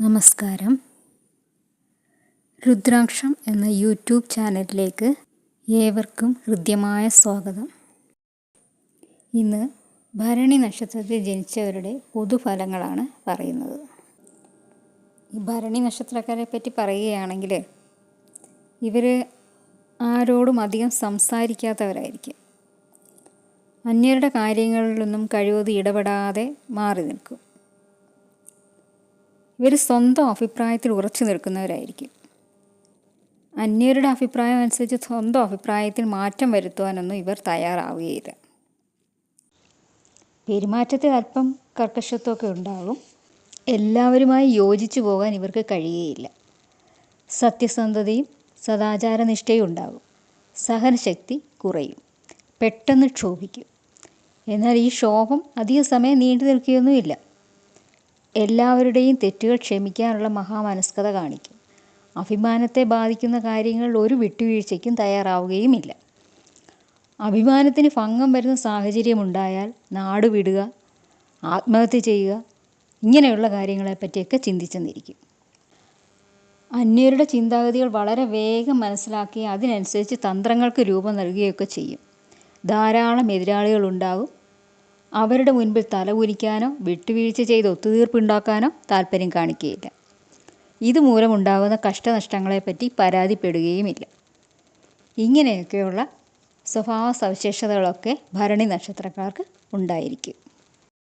നമസ്കാരം. രുദ്രാക്ഷം എന്ന യൂട്യൂബ് ചാനലിലേക്ക് ഏവർക്കും ഹൃദ്യമായ സ്വാഗതം. ഇന്ന് ഭരണി നക്ഷത്രത്തിൽ ജനിച്ചവരുടെ പൊതുഫലങ്ങളാണ് പറയുന്നത്. ഈ ഭരണി നക്ഷത്രക്കാരെ പറ്റി പറയുകയാണെങ്കിൽ ഇവർ ആരോടും അധികം സംസാരിക്കാത്തവരായിരിക്കും. അന്യരുടെ കാര്യങ്ങളിലൊന്നും കഴിവത് ഇടപെടാതെ മാറി നിൽക്കും. ഇവർ സ്വന്തം അഭിപ്രായത്തിൽ ഉറച്ചു നിൽക്കുന്നവരായിരിക്കും. അന്യരുടെ അഭിപ്രായം അനുസരിച്ച് സ്വന്തം അഭിപ്രായത്തിൽ മാറ്റം വരുത്തുവാനൊന്നും ഇവർ തയ്യാറാവുകയില്ല. പെരുമാറ്റത്തിൽ അല്പം കർക്കശത്വമൊക്കെ ഉണ്ടാകും എല്ലാവരുമായി യോജിച്ചു പോകാൻ ഇവർക്ക് കഴിയുകയില്ല. സത്യസന്ധതയും സദാചാരനിഷ്ഠയും ഉണ്ടാകും സഹനശക്തി കുറയും. പെട്ടെന്ന് ക്ഷോഭിക്കും. എന്നാൽ ഈ ക്ഷോഭം അധിക സമയം നീണ്ടു നിൽക്കുകയൊന്നുമില്ല. എല്ലാവരുടെയും തെറ്റുകൾ ക്ഷമിക്കാനുള്ള മഹാമനസ്കത കാണിക്കും. അഭിമാനത്തെ ബാധിക്കുന്ന കാര്യങ്ങളിൽ ഒരു വിട്ടുവീഴ്ചയ്ക്കും തയ്യാറാവുകയുമില്ല. അഭിമാനത്തിന് ഭംഗം വരുന്ന സാഹചര്യമുണ്ടായാൽ നാട് വിടുക ആത്മഹത്യ ചെയ്യുക ഇങ്ങനെയുള്ള കാര്യങ്ങളെപ്പറ്റിയൊക്കെ ചിന്തിച്ചെന്നിരിക്കും. അന്യരുടെ ചിന്താഗതികൾ വളരെ വേഗം മനസ്സിലാക്കി അതിനനുസരിച്ച് തന്ത്രങ്ങൾക്ക് രൂപം നൽകുകയൊക്കെ ചെയ്യും. ധാരാളം എതിരാളികളുണ്ടാകും അവരുടെ മുൻപിൽ തല കുനിക്കാനോ വിട്ടുവീഴ്ച ചെയ്ത് ഒത്തുതീർപ്പുണ്ടാക്കാനോ താല്പര്യം കാണിക്കുകയില്ല. ഇതുമൂലമുണ്ടാകുന്ന കഷ്ടനഷ്ടങ്ങളെപ്പറ്റി പരാതിപ്പെടുകയുമില്ല. ഇങ്ങനെയൊക്കെയുള്ള സ്വഭാവ സവിശേഷതകളൊക്കെ ഭരണി നക്ഷത്രക്കാർക്ക് ഉണ്ടായിരിക്കും.